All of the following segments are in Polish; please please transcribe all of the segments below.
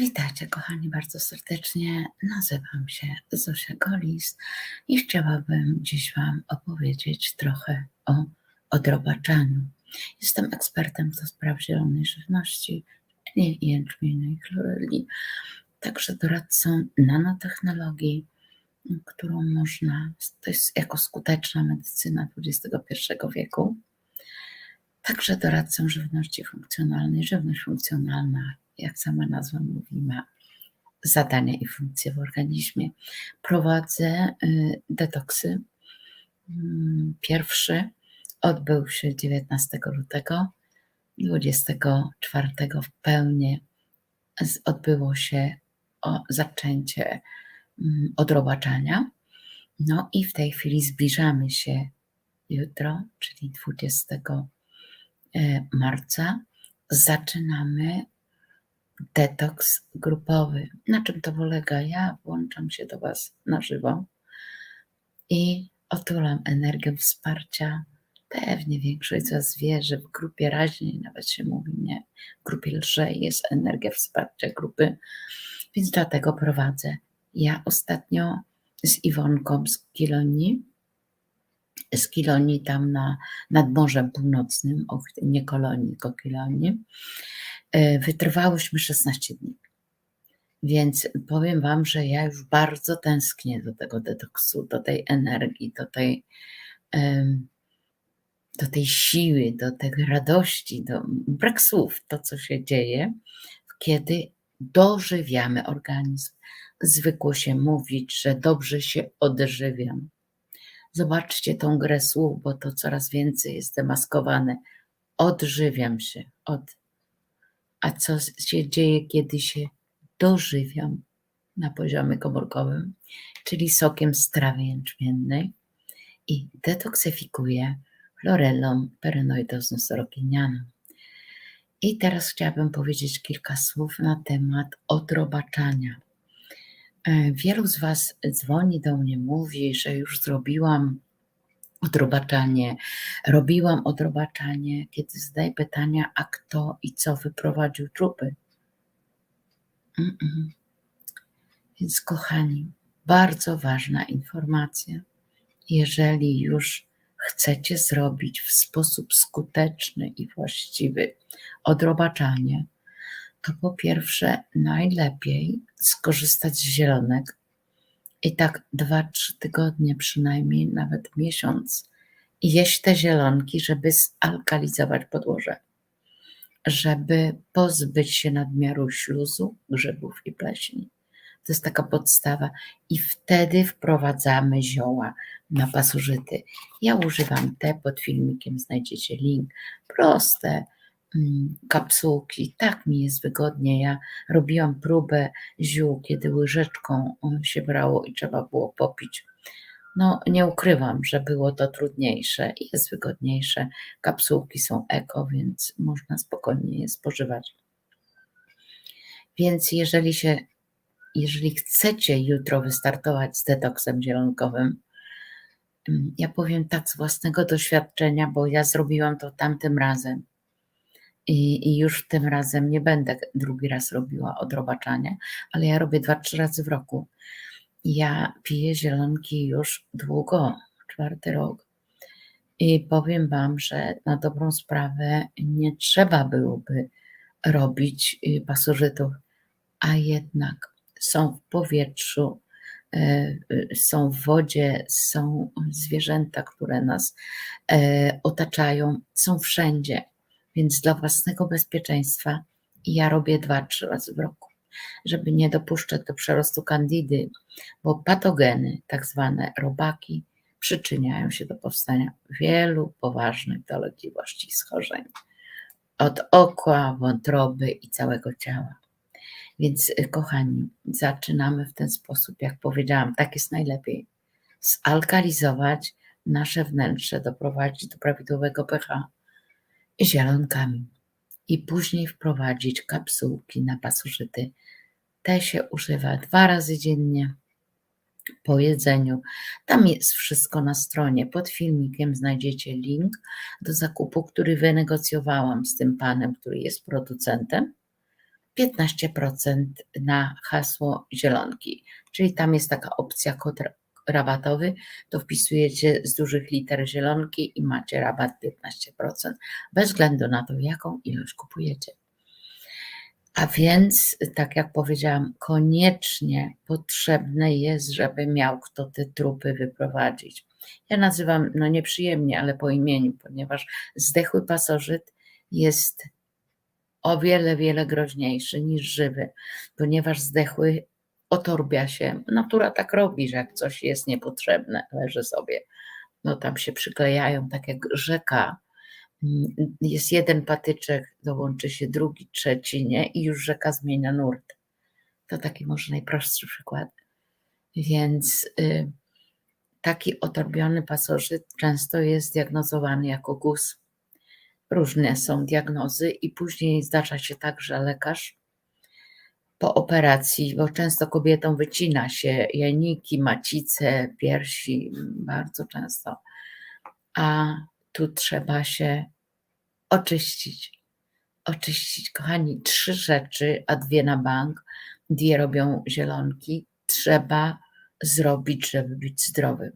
Witajcie, kochani, bardzo serdecznie. Nazywam się Zosia Golis i chciałabym dziś Wam opowiedzieć trochę o odrobaczaniu. Jestem ekspertem do spraw zielonej żywności, czyli jęczmiennej chloreli, także doradcą nanotechnologii, którą można, to jest jako skuteczna medycyna XXI wieku, także doradcą żywności funkcjonalnej. Żywność funkcjonalna jak sama nazwa mówi, ma zadania i funkcje w organizmie. Prowadzę y, detoksy. Mm, pierwszy odbył się 19 lutego, 24 w pełni odbyło się zaczęcie mm, odrobaczania. No i w tej chwili zbliżamy się jutro, czyli 20 y, marca. Zaczynamy detoks grupowy. Na czym to polega? Ja włączam się do Was na żywo i otulam energię wsparcia. Pewnie większość z Was wie, że w grupie raźniej nawet się mówi, nie, w grupie lżej jest energia wsparcia grupy, więc dlatego prowadzę. Ja ostatnio z Iwonką z Kilonii, z Kilonii tam na, nad Morzem Północnym, nie Kolonii, tylko Kilonii, wytrwałyśmy 16 dni. Więc powiem Wam, że ja już bardzo tęsknię do tego detoksu, do tej energii, do tej, do tej siły, do tej radości, do brak słów, to co się dzieje, kiedy dożywiamy organizm. Zwykło się mówić, że dobrze się odżywiam. Zobaczcie tą grę słów, bo to coraz więcej jest demaskowane. Odżywiam się od a co się dzieje, kiedy się dożywiam na poziomie komórkowym, czyli sokiem z trawy jęczmiennej i detoksyfikuję chlorellą perenoidozną rokinianą. I teraz chciałabym powiedzieć kilka słów na temat odrobaczania. E, wielu z Was dzwoni do mnie, mówi, że już zrobiłam odrobaczanie. Robiłam odrobaczanie, kiedy zadaję pytania, a kto i co wyprowadził trupy. Mm-mm. Więc, kochani, bardzo ważna informacja. Jeżeli już chcecie zrobić w sposób skuteczny i właściwy odrobaczanie, to po pierwsze najlepiej skorzystać z zielonek, i tak dwa, trzy tygodnie przynajmniej, nawet miesiąc, jeść te zielonki, żeby zalkalizować podłoże, żeby pozbyć się nadmiaru śluzu, grzybów i pleśni. To jest taka podstawa. I wtedy wprowadzamy zioła na pasożyty. Ja używam te, pod filmikiem znajdziecie link. Proste, kapsułki. Tak mi jest wygodnie. Ja robiłam próbę ziół, kiedy łyżeczką się brało i trzeba było popić. No, nie ukrywam, że było to trudniejsze i jest wygodniejsze. Kapsułki są eko, więc można spokojnie je spożywać. Więc jeżeli się, jeżeli chcecie jutro wystartować z detoksem zielonkowym, mm, ja powiem tak z własnego doświadczenia, bo ja zrobiłam to tamtym razem i, i już tym razem nie będę drugi raz robiła odrobaczania, ale ja robię dwa, trzy razy w roku. Ja piję zielonki już długo, czwarty rok. I powiem Wam, że na dobrą sprawę nie trzeba byłoby robić y, pasożytów, a jednak są w powietrzu, y, y, są w wodzie, są zwierzęta, które nas otaczają, są wszędzie. Więc dla własnego bezpieczeństwa ja robię dwa, trzy razy w roku, żeby nie dopuszczać do przerostu kandidy, bo patogeny, tak zwane robaki, przyczyniają się do powstania wielu poważnych dolegliwości i schorzeń. Od oka, wątroby i całego ciała. Więc, y, kochani, zaczynamy w ten sposób, jak powiedziałam, tak jest najlepiej. Zalkalizować nasze wnętrze, doprowadzić do prawidłowego pH zielonkami i później wprowadzić kapsułki na pasożyty. Te się używa dwa razy dziennie po jedzeniu. Tam jest wszystko na stronie. Pod filmikiem znajdziecie link do zakupu, który wynegocjowałam z tym panem, który jest producentem. 15% na hasło zielonki. Czyli tam jest taka opcja rabatowy, to wpisujecie z dużych liter zielonki i macie rabat 15%, bez względu na to, jaką ilość kupujecie. A więc, tak jak powiedziałam, koniecznie potrzebne jest, żeby miał kto te trupy wyprowadzić. Ja nazywam, no nieprzyjemnie, ale po imieniu, ponieważ zdechły pasożyt jest o wiele, wiele groźniejszy niż żywy, ponieważ zdechły otorbia się. Natura tak robi, że jak coś jest niepotrzebne, leży sobie, no tam się przyklejają, tak jak rzeka. Mm, jest jeden patyczek, dołączy się drugi, trzeci, nie? I już rzeka zmienia nurt. To taki może najprostszy przykład. Więc y, taki otorbiony pasożyt często jest diagnozowany jako guz. Różne są diagnozy, i później zdarza się tak, że lekarz po operacji, bo często kobietom wycina się jajniki, macice, piersi, bardzo często, a tu trzeba się oczyścić. Oczyścić, kochani, trzy rzeczy, a dwie na bank, dwie robią zielonki, trzeba zrobić, żeby być zdrowym.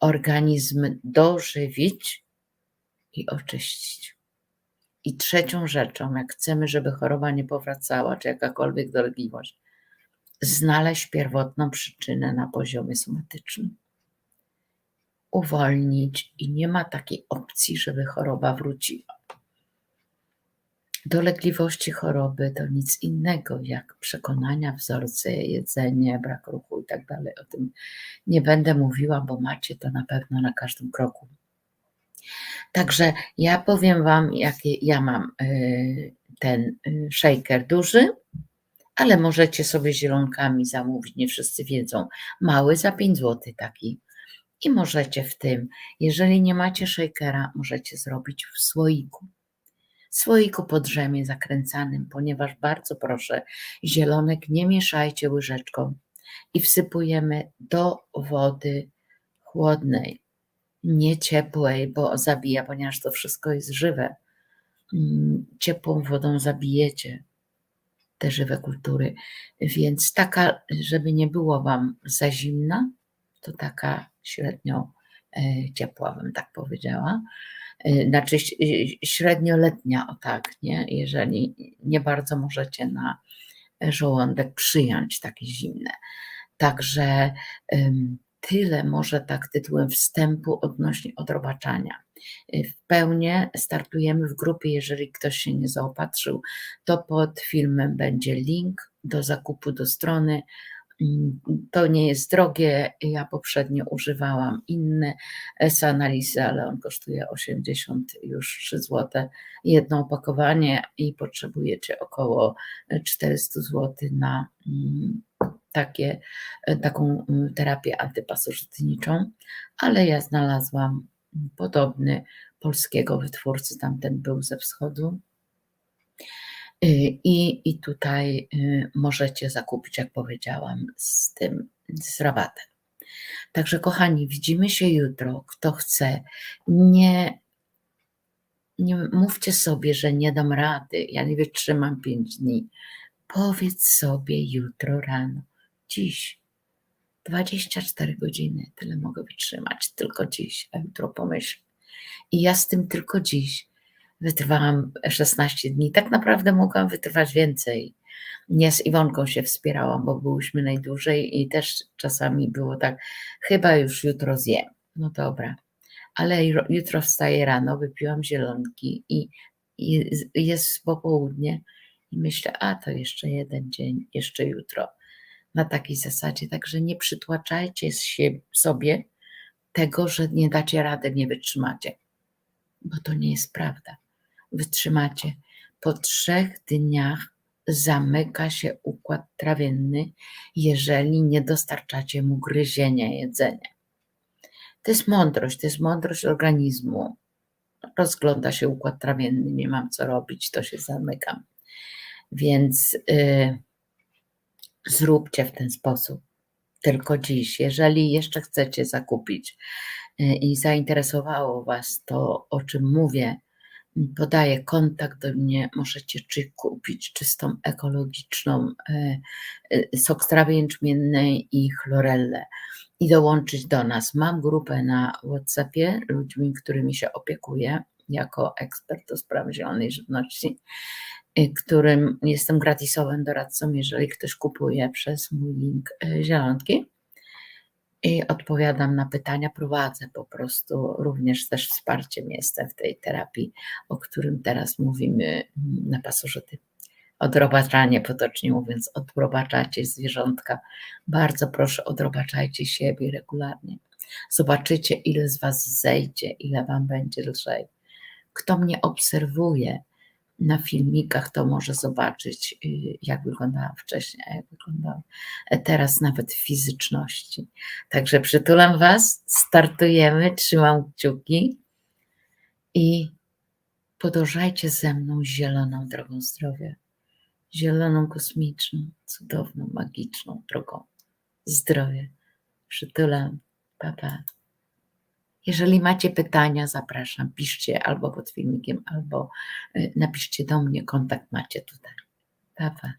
Organizm dożywić i oczyścić. I trzecią rzeczą, jak chcemy, żeby choroba nie powracała, czy jakakolwiek dolegliwość, znaleźć pierwotną przyczynę na poziomie somatycznym. Uwolnić i nie ma takiej opcji, żeby choroba wróciła. Dolegliwości choroby to nic innego jak przekonania, wzorce, jedzenie, brak ruchu i tak. O tym nie będę mówiła, bo macie to na pewno na każdym kroku. Także ja powiem Wam, jaki ja mam y, ten y, shaker duży, ale możecie sobie zielonkami zamówić, nie wszyscy wiedzą. Mały za 5 zł taki. I możecie w tym, jeżeli nie macie shakera, możecie zrobić w słoiku. Słoiku pod drzemie zakręcanym, ponieważ bardzo proszę, zielonek nie mieszajcie łyżeczką i wsypujemy do wody chłodnej nie ciepłej, bo zabija, ponieważ to wszystko jest żywe. Mm, ciepłą wodą zabijecie te żywe kultury. Więc taka, żeby nie było Wam za zimna, to taka średnio e, ciepła, bym tak powiedziała. E, znaczy średnioletnia, o tak, nie? jeżeli nie bardzo możecie na żołądek przyjąć takie zimne. Także tyle może tak tytułem wstępu odnośnie odrobaczania. W pełni startujemy w grupie, jeżeli ktoś się nie zaopatrzył, to pod filmem będzie link do zakupu do strony. To nie jest drogie. Ja poprzednio używałam inne S-analizy, ale on kosztuje 80 już 3 zł. Jedno opakowanie i potrzebujecie około 400 zł na mm, takie, e, taką terapię antypasożytniczą, ale ja znalazłam podobny polskiego wytwórcy, tamten był ze wschodu. Y, I, I tutaj y, możecie zakupić, jak powiedziałam, z tym, z rabatem. Także, kochani, widzimy się jutro. Kto chce, nie, nie mówcie sobie, że nie dam rady, ja nie wytrzymam pięć dni. Powiedz sobie jutro rano dziś. 24 godziny, tyle mogę wytrzymać, tylko dziś, a jutro pomyśl. I ja z tym tylko dziś wytrwałam 16 dni. Tak naprawdę mogłam wytrwać więcej. Nie z Iwonką się wspierałam, bo byłyśmy najdłużej i też czasami było tak, chyba już jutro zjem. No dobra. Ale jutro wstaję rano, wypiłam zielonki i, i jest popołudnie i myślę, a to jeszcze jeden dzień, jeszcze jutro na takiej zasadzie. Także nie przytłaczajcie sobie tego, że nie dacie rady, nie wytrzymacie, bo to nie jest prawda. Wytrzymacie. Po trzech dniach zamyka się układ trawienny, jeżeli nie dostarczacie mu gryzienia jedzenia. To jest mądrość, to jest mądrość organizmu. Rozgląda się układ trawienny, nie mam co robić, to się zamykam. Więc. Yy, zróbcie w ten sposób. Tylko dziś, jeżeli jeszcze chcecie zakupić y, i zainteresowało Was to, o czym mówię, Podaję kontakt do mnie. Możecie czy kupić czystą ekologiczną e, e, sok trawy jęczmiennej i chlorellę i dołączyć do nas. Mam grupę na WhatsAppie ludźmi, którymi się opiekuję jako ekspert do spraw zielonej żywności, y, którym jestem gratisowym doradcą, jeżeli ktoś kupuje przez mój link y, zielonki. I odpowiadam na pytania, prowadzę po prostu również też wsparciem jestem w tej terapii, o którym teraz mówimy mm, na pasożyty. Odrobaczanie, potocznie mówiąc, odrobaczacie zwierzątka. Bardzo proszę, odrobaczajcie siebie regularnie. Zobaczycie, ile z Was zejdzie, ile Wam będzie lżej. Kto mnie obserwuje na filmikach, to może zobaczyć, y, jak wyglądała wcześniej, a jak wyglądała teraz nawet w fizyczności. Także przytulam Was, startujemy, trzymam kciuki i podążajcie ze mną zieloną drogą zdrowia. Zieloną, kosmiczną, cudowną, magiczną drogą zdrowia. Przytulam. Pa, pa. Jeżeli macie pytania, zapraszam, piszcie albo pod filmikiem, albo y, napiszcie do mnie, kontakt macie tutaj. Pa, pa.